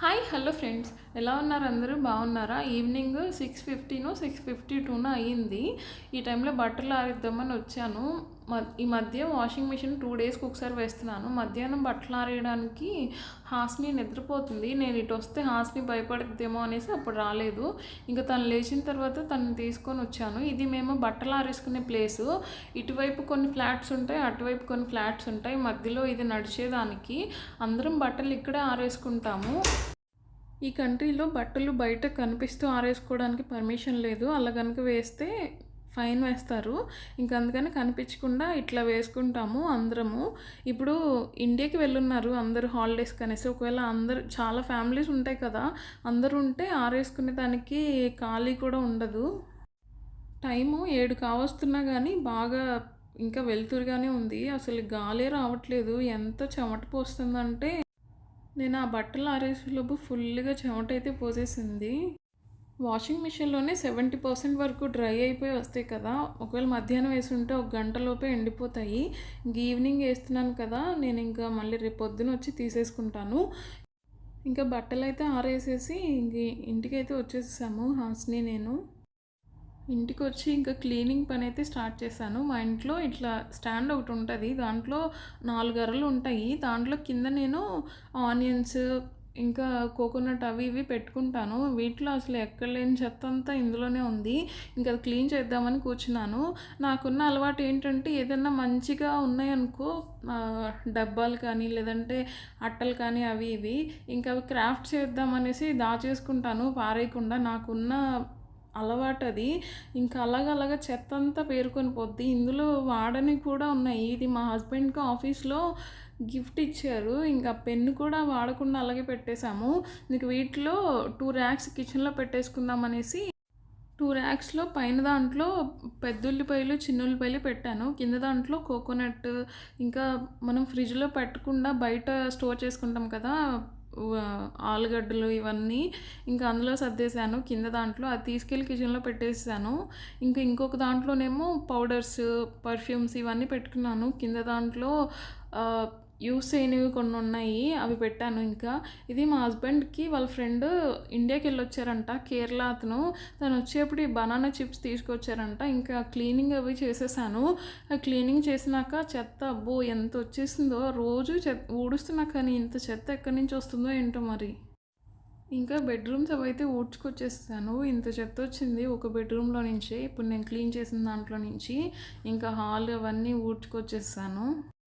Hi hello friends. ఎలా ఉన్నారు అందరూ? బాగున్నారా? ఈవినింగ్ సిక్స్ ఫిఫ్టీను సిక్స్ ఫిఫ్టీ టూను అయ్యింది. ఈ టైంలో బట్టలు ఆరిద్దామని వచ్చాను. ఈ మధ్య వాషింగ్ మిషన్ టూ డేస్కి ఒకసారి వేస్తున్నాను. మధ్యాహ్నం బట్టలు ఆరేయడానికి హాస్ని నిద్రపోతుంది. నేను ఇటు వస్తే హాస్ని భయపడద్దేమో అనేసి అప్పుడు రాలేదు. ఇంకా తను లేచిన తర్వాత తను తీసుకొని వచ్చాను. ఇది మేము బట్టలు ఆరేసుకునే ప్లేసు. ఇటువైపు కొన్ని ఫ్లాట్స్ ఉంటాయి అటువైపు కొన్ని ఫ్లాట్స్ ఉంటాయి. మధ్యలో ఇది నడిచేదానికి అందరం బట్టలు ఇక్కడే ఆరేసుకుంటాము. ఈ కంట్రీలో బట్టలు బయట కనిపిస్తూ ఆరేసుకోవడానికి పర్మిషన్ లేదు. అలా కనుక వేస్తే ఫైన్ వేస్తారు. ఇంక అందుకని కనిపించకుండా ఇట్లా వేసుకుంటాము అందరము. ఇప్పుడు ఇండియాకి వెళ్ళున్నారు అందరూ హాలిడేస్ కనేసి. ఒకవేళ అందరు చాలా ఫ్యామిలీస్ ఉంటాయి కదా అందరూ ఉంటే ఆరేసుకునే దానికి ఖాళీ కూడా ఉండదు. టైము ఏడు కావస్తున్నా కానీ బాగా ఇంకా వెలుతురుగానే ఉంది. అసలు గాలే రావట్లేదు. ఎంత చెమట పోస్తుందంటే నేను ఆ బట్టలు ఆరేసేలోపు ఫుల్గా చెమట అయితే పోసేసింది. వాషింగ్ మిషన్లోనే సెవెంటీ పర్సెంట్ వరకు డ్రై అయిపోయి వస్తాయి కదా. ఒకవేళ మధ్యాహ్నం వేసి ఉంటే ఒక గంటలోపే ఎండిపోతాయి. ఇంక ఈవినింగ్ వేస్తున్నాను కదా నేను ఇంకా మళ్ళీ రేపు పొద్దున వచ్చి తీసేసుకుంటాను. ఇంకా బట్టలు అయితే ఆరేసేసి ఇంక ఇంటికైతే వచ్చేసాము హాస్ని నేను. ఇంటికి వచ్చి ఇంకా క్లీనింగ్ పని అయితే స్టార్ట్ చేశాను. మా ఇంట్లో ఇట్లా స్టాండ్ ఒకటి ఉంటుంది. దాంట్లో నాలుగు అరలు ఉంటాయి. దాంట్లో కింద నేను ఆనియన్స్ ఇంకా కోకోనట్ అవి ఇవి పెట్టుకుంటాను. వీటిలో అసలు ఎక్కడ లేని చెత్త అంతా ఇందులోనే ఉంది. ఇంకా అది క్లీన్ చేద్దామని కూర్చున్నాను. నాకున్న అలవాటు ఏంటంటే ఏదైనా మంచిగా ఉన్నాయనుకో డబ్బాలు కానీ లేదంటే అట్టలు కానీ అవి ఇవి ఇంకా అవి క్రాఫ్ట్ చేద్దామనేసి దాచేసుకుంటాను. పారేయకుండా నాకున్న అలవాటు అది. ఇంకా అలాగ చెత్త అంతా పేరుకొని పోద్ది. ఇందులో వాడని కూడా ఉన్నాయి. ఇది మా హస్బెండ్కి ఆఫీస్లో గిఫ్ట్ ఇచ్చారు. ఇంకా పెన్ను కూడా వాడకుండా అలాగే పెట్టేశాము. ఇంక వీటిలో టూ ర్యాక్స్ కిచెన్లో పెట్టేసుకుందాం అనేసి టూ ర్యాక్స్లో పైన దాంట్లో పెద్దుల్లిపాయలు చిన్నుల్లిపాయలు పెట్టాను. కింద దాంట్లో కోకోనట్ ఇంకా మనం ఫ్రిడ్జ్లో పెట్టకుండా బయట స్టోర్ చేసుకుంటాం కదా ఆలుగడ్డలు ఇవన్నీ. ఇంకా అందులో సర్దేశాను. కింద దాంట్లో అది తీసుకెళ్ళి కిచెన్లో పెట్టేసాను ఇంకా ఇంకొక దాంట్లోనేమో పౌడర్స్ పర్ఫ్యూమ్స్ ఇవన్నీ పెట్టుకున్నాను. కింద దాంట్లో యూస్ అయినవి కొన్ని ఉన్నాయి అవి పెట్టాను. ఇంకా ఇది మా హస్బెండ్కి వాళ్ళ ఫ్రెండ్ ఇండియాకి వెళ్ళి వచ్చారంట కేరళ అతను. తను వచ్చేప్పుడు ఈ బనానా చిప్స్ తీసుకొచ్చారంట. ఇంకా క్లీనింగ్ అవి చేసేసాను. ఆ క్లీనింగ్ చేసినాక చెత్త అబ్బో ఎంత వచ్చేసిందో. రోజు చెత్త ఊడుస్తున్నా కానీ ఇంత చెత్త ఎక్కడి నుంచి వస్తుందో ఏంటో మరి. ఇంకా బెడ్రూమ్స్ అవైతే ఊడ్చుకొచ్చేసాను. ఇంత చెత్త వచ్చింది ఒక బెడ్రూమ్లో నుంచి. ఇప్పుడు నేను క్లీన్ చేసిన దాంట్లో నుంచి. ఇంకా హాల్ అవన్నీ ఊడ్చుకొచ్చేసాను.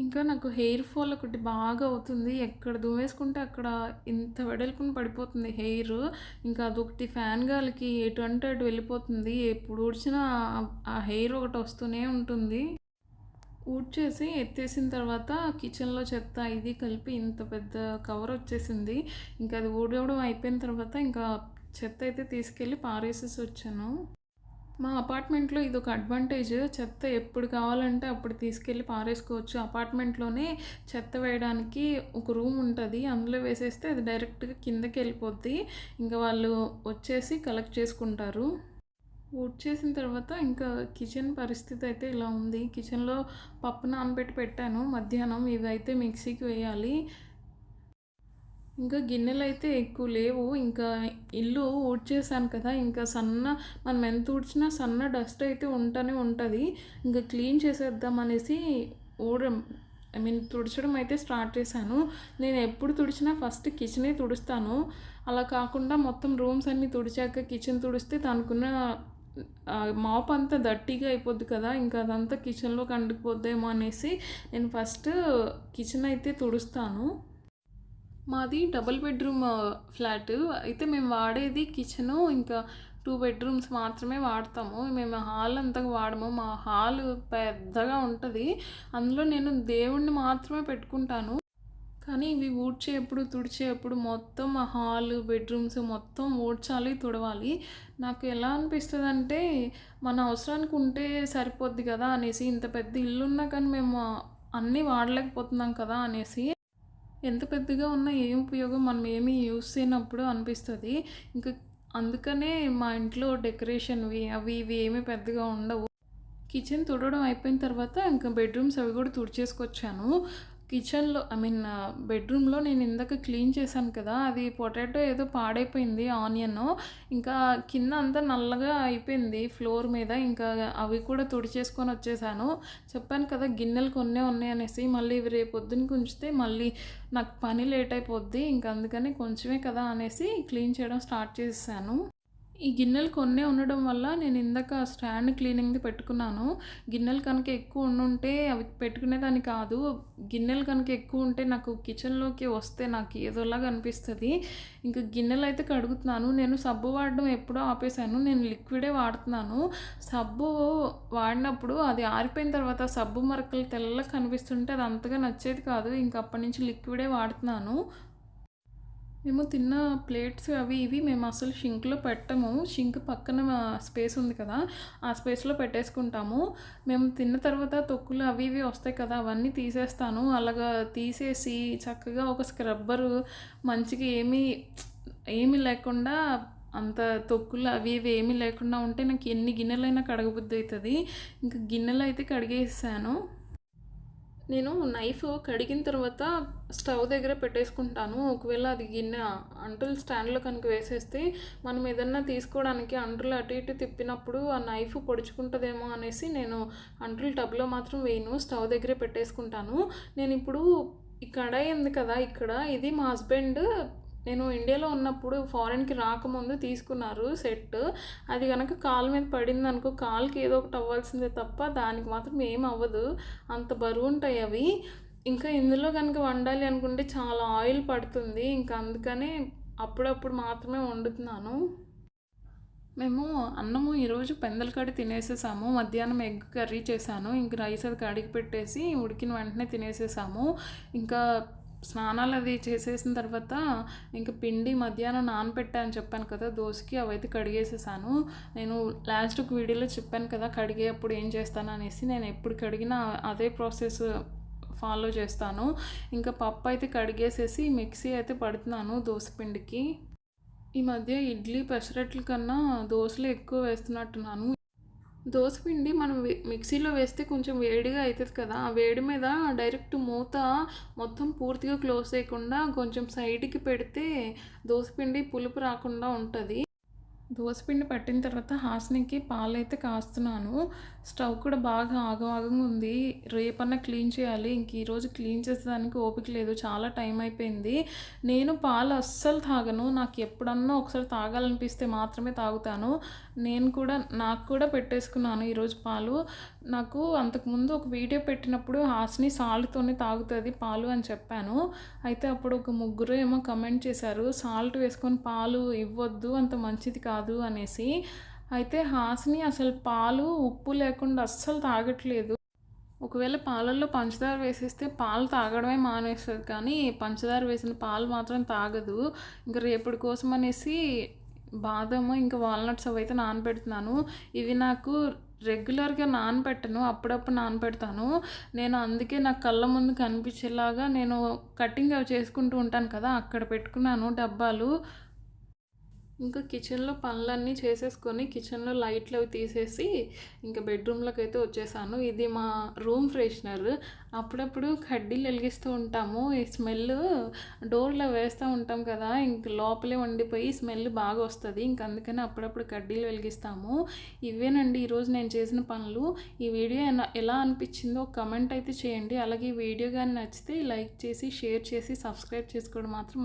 ఇంకా నాకు హెయిర్ ఫాల్ ఒకటి బాగా అవుతుంది. ఎక్కడ దువ్వేసుకుంటే అక్కడ ఇంత వెడల్పున పడిపోతుంది హెయిర్. ఇంకా అదొకటి ఫ్యాన్ గాలికి ఎటు అంటే అటు వెళ్ళిపోతుంది. ఎప్పుడు ఊడ్చినా ఆ- ఆ హెయిర్ ఒకటి వస్తూనే ఉంటుంది. ఊడ్చేసి ఎత్తేసిన తర్వాత కిచెన్లో చెత్త ఇది కలిపి ఇంత పెద్ద కవర్ వచ్చేసింది. ఇంకా అది ఊడవడం అయిపోయిన తర్వాత ఇంకా చెత్త అయితే తీసుకెళ్ళి పారేసేసి వచ్చాను. మా అపార్ట్మెంట్లో ఇది ఒక అడ్వాంటేజ్ చెత్త ఎప్పుడు కావాలంటే అప్పుడు తీసుకెళ్ళి పారేసుకోవచ్చు. అపార్ట్మెంట్లోనే చెత్త వేయడానికి ఒక రూమ్ ఉంటుంది. అందులో వేసేస్తే అది డైరెక్ట్గా కిందకి వెళ్ళిపోద్ది. ఇంకా వాళ్ళు వచ్చేసి కలెక్ట్ చేసుకుంటారు. వుడ్ చేసిన తర్వాత ఇంకా కిచెన్ పరిస్థితి అయితే ఇలా ఉంది. కిచెన్లో పప్పు నానబెట్టి పెట్టాను. మధ్యాహ్నం ఇవైతే మిక్సీకి వేయాలి. ఇంకా గిన్నెలు అయితే ఎక్కువ లేవు. ఇంకా ఇల్లు ఊడ్చేసాను కదా ఇంకా సన్న మనం ఎంత ఊడ్చినా సన్న డస్ట్ అయితే ఉంటూనే ఉంటుంది. ఇంకా క్లీన్ చేసేద్దాం అనేసి ఊడ ఐ మీన్ తుడచడం అయితే స్టార్ట్ చేశాను. నేను ఎప్పుడు తుడిచినా ఫస్ట్ కిచెనే తుడుస్తాను. అలా కాకుండా మొత్తం రూమ్స్ అన్నీ తుడిచాక కిచెన్ తుడిస్తే దానికున్న మాప్ అంతా దట్టిగా అయిపోద్ది కదా ఇంకా అదంతా కిచెన్లో కండుకుపోద్దేమో అనేసి నేను ఫస్ట్ కిచెన్ అయితే తుడుస్తాను. మాది డబుల్ బెడ్రూమ్ ఫ్లాట్. అయితే మేము వాడేది కిచెను ఇంకా టూ బెడ్రూమ్స్ మాత్రమే వాడతాము. మేము హాల్ అంతగా వాడము. మా హాల్ పెద్దగా ఉంటుంది. అందులో నేను దేవుణ్ణి మాత్రమే పెట్టుకుంటాను. కానీ ఇవి ఊడ్చేప్పుడు తుడిచేప్పుడు మొత్తం ఆ హాల్ బెడ్రూమ్స్ మొత్తం ఊడ్చాలి తుడవాలి. నాకు ఎలా అనిపిస్తుంది అంటే మన అవసరానికి ఉంటే సరిపోద్ది కదా అనేసి ఇంత పెద్ద ఇల్లు ఉన్నా కానీ మేము అన్నీ వాడలేకపోతున్నాం కదా అనేసి ఎంత పెద్దగా ఉన్నా ఏం ఉపయోగం మనం ఏమీ యూస్ చేయనప్పుడు అనిపిస్తుంది. ఇంకా అందుకనే మా ఇంట్లో డెకరేషన్వి అవి ఇవి ఏమీ పెద్దగా ఉండవు. కిచెన్ తుడవడం అయిపోయిన తర్వాత ఇంకా బెడ్రూమ్స్ అవి కూడా తుడిచేసుకొచ్చాను. కిచెన్లో ఐ మీన్ బెడ్రూమ్లో నేను ఇందాక క్లీన్ చేశాను కదా అది పొటాటో ఏదో పాడైపోయింది ఆనియన్. ఇంకా కింద అంతా నల్లగా అయిపోయింది ఫ్లోర్ మీద ఇంకా అవి కూడా తుడిచేసుకొని వచ్చేసాను. చెప్పాను కదా గిన్నెలు కొన్నే ఉన్నాయి అనేసి మళ్ళీ ఇవి రేపు పొద్దున్నకి ఉంచితే మళ్ళీ నాకు పని లేట్ అయిపోద్ది ఇంకా అందుకని కొంచెమే కదా అనేసి క్లీన్ చేయడం స్టార్ట్ చేశాను ఈ గిన్నెలు కొన్నే ఉండడం వల్ల నేను ఇందాక స్టాండ్ క్లీనింగ్ది పెట్టుకున్నాను. గిన్నెలు కనుక ఎక్కువ ఉండుంటే అవి పెట్టుకునేదాన్ని కాదు. గిన్నెలు కనుక ఎక్కువ ఉంటే నాకు కిచెన్లోకి వస్తే నాకు ఏదోలాగా అనిపిస్తుంది. ఇంకా గిన్నెలు అయితే కడుగుతున్నాను. నేను సబ్బు వాడడం ఎప్పుడో ఆపేశాను. నేను లిక్విడే వాడుతున్నాను. సబ్బు వాడినప్పుడు అది ఆరిపోయిన తర్వాత సబ్బు మరకలు తెల్లగా కనిపిస్తుంటే అది అంతగా నచ్చేది కాదు. ఇంకా అప్పటి నుంచి లిక్విడే వాడుతున్నాను. మేము తిన్న ప్లేట్స్ అవి ఇవి మేము అసలు షింక్లో పెట్టము. షింక్ పక్కన స్పేస్ ఉంది కదా ఆ స్పేస్లో పెట్టేసుకుంటాము. మేము తిన్న తర్వాత తొక్కులు అవి ఇవి వస్తాయి కదా అవన్నీ తీసేస్తాను. అలాగా తీసేసి చక్కగా ఒక స్క్రబ్బరు మంచిగా ఏమీ ఏమీ లేకుండా అంత తొక్కులు అవి ఇవి ఏమీ లేకుండా ఉంటే నాకు ఎన్ని గిన్నెలైనా కడగబుద్ధి అవుతుంది. ఇంకా గిన్నెలు అయితే కడిగేసాను. నేను నైఫ్ కడిగిన తర్వాత స్టవ్ దగ్గర పెట్టేసుకుంటాను. ఒకవేళ అది గిన్నె అంటులు స్టాండ్లో కనుక వేసేస్తే మనం ఏదన్నా తీసుకోవడానికి అంటులు అటు ఇటు తిప్పినప్పుడు ఆ నైఫ్ పొడుచుకుంటుందేమో అనేసి నేను అంటులు టబ్లో మాత్రం వేయను. స్టవ్ దగ్గరే పెట్టేసుకుంటాను. నేను ఇప్పుడు ఈ కడాయి ఉంది కదా ఇక్కడ ఇది మా హస్బెండ్ నేను ఇండియాలో ఉన్నప్పుడు ఫారెన్కి రాకముందు తీసుకున్నారు సెట్. అది కనుక కాలు మీద పడింది అనుకో కాలుకి ఏదో ఒకటి అవ్వాల్సిందే తప్ప దానికి మాత్రం ఏం అవ్వదు. అంత బరువు ఉంటాయి అవి. ఇంకా ఇందులో కనుక వండాలి అనుకుంటే చాలా ఆయిల్ పడుతుంది. ఇంకా అందుకనే అప్పుడప్పుడు మాత్రమే వండుతున్నాను. మేము అన్నము ఈరోజు పెందల కడి తినేసేసాము. మధ్యాహ్నం ఎగ్ కర్రీ చేశాను. ఇంక రైస్ అది కడిగి పెట్టేసి ఉడికిన వెంటనే తినేసేసాము. ఇంకా స్నానాలు అది చేసేసిన తర్వాత ఇంకా పిండి మధ్యాహ్నం నానబెట్టాను చెప్పాను కదా దోశకి అవైతే కడిగేసేసాను. నేను లాస్ట్ ఒక వీడియోలో చెప్పాను కదా కడిగే అప్పుడు ఏం చేస్తాను అనేసి నేను ఎప్పుడు కడిగినా అదే ప్రాసెస్ ఫాలో చేస్తాను. ఇంకా పప్పు అయితే కడిగేసేసి మిక్సీ అయితే పడుతున్నాను దోశ పిండికి. ఈ మధ్య ఇడ్లీ పెసరట్ల కన్నా దోశలు ఎక్కువ వేస్తున్నట్టున్నాను. దోసపిండి మనం మిక్సీలో వేస్తే కొంచెం వేడిగా అవుతుంది కదా ఆ వేడి మీద డైరెక్ట్ మూత మొత్తం పూర్తిగా క్లోజ్ చేయకుండా కొంచెం సైడ్కి పెడితే దోసపిండి పులుపు రాకుండా ఉంటుంది. దోసపిండి పట్టిన తర్వాత హాస్నికి పాలైతే కాస్తున్నాను. స్టవ్ కూడా బాగా ఆగవాగంగా ఉంది. రేపన్నా క్లీన్ చేయాలి. ఇంక ఈరోజు క్లీన్ చేసేదానికి ఓపిక లేదు. చాలా టైం అయిపోయింది. నేను పాలు అస్సలు తాగను. నాకు ఎప్పుడన్నా ఒకసారి తాగాలనిపిస్తే మాత్రమే తాగుతాను. నేను కూడా నాకు కూడా పెట్టేసుకున్నాను ఈరోజు పాలు. నాకు అంతకుముందు ఒక వీడియో పెట్టినప్పుడు హాస్ని సాల్ట్తోనే తాగుతుంది పాలు అని చెప్పాను. అయితే అప్పుడు ఒక ముగ్గురు ఏమో కమెంట్ చేశారు సాల్ట్ వేసుకొని పాలు ఇవ్వద్దు అంత మంచిది కాదు అనేసి. అయితే హాస్ని అసలు పాలు ఉప్పు లేకుండా అస్సలు తాగట్లేదు. ఒకవేళ పాలల్లో పంచదార వేసేస్తే పాలు తాగడమే మానేస్తుంది కానీ పంచదార వేసిన పాలు మాత్రం తాగదు. ఇంకా రేపటి కోసం అనేసి బాదము ఇంకా వాల్నట్స్ అవి అయితే నానబెడుతున్నాను. ఇవి నాకు రెగ్యులర్గా నానబెట్టను అప్పుడప్పుడు నానబెడతాను. నేను అందుకే నాకు కళ్ళ ముందు కనిపించేలాగా నేను కటింగ్ అవి చేసుకుంటూ ఉంటాను కదా అక్కడ పెట్టుకున్నాను డబ్బాలు. ఇంకా కిచెన్లో పనులన్నీ చేసేసుకొని కిచెన్లో లైట్లు అవి తీసేసి ఇంకా బెడ్రూమ్లోకి అయితే వచ్చేసాను. ఇది మా రూమ్ ఫ్రెషనర్. అప్పుడప్పుడు కడ్డీలు వెలిగిస్తూ ఉంటాము. ఈ స్మెల్ డోర్లో వేస్తూ ఉంటాం కదా ఇంక లోపలే వండిపోయి స్మెల్ బాగా వస్తుంది. ఇంక అందుకని అప్పుడప్పుడు కడ్డీలు వెలిగిస్తాము. ఇవేనండి ఈరోజు నేను చేసిన పనులు. ఈ వీడియో ఎలా అనిపించిందో కమెంట్ అయితే చేయండి. అలాగే ఈ వీడియో కానీ నచ్చితే లైక్ చేసి షేర్ చేసి సబ్స్క్రైబ్ చేసుకోవడం మాత్రం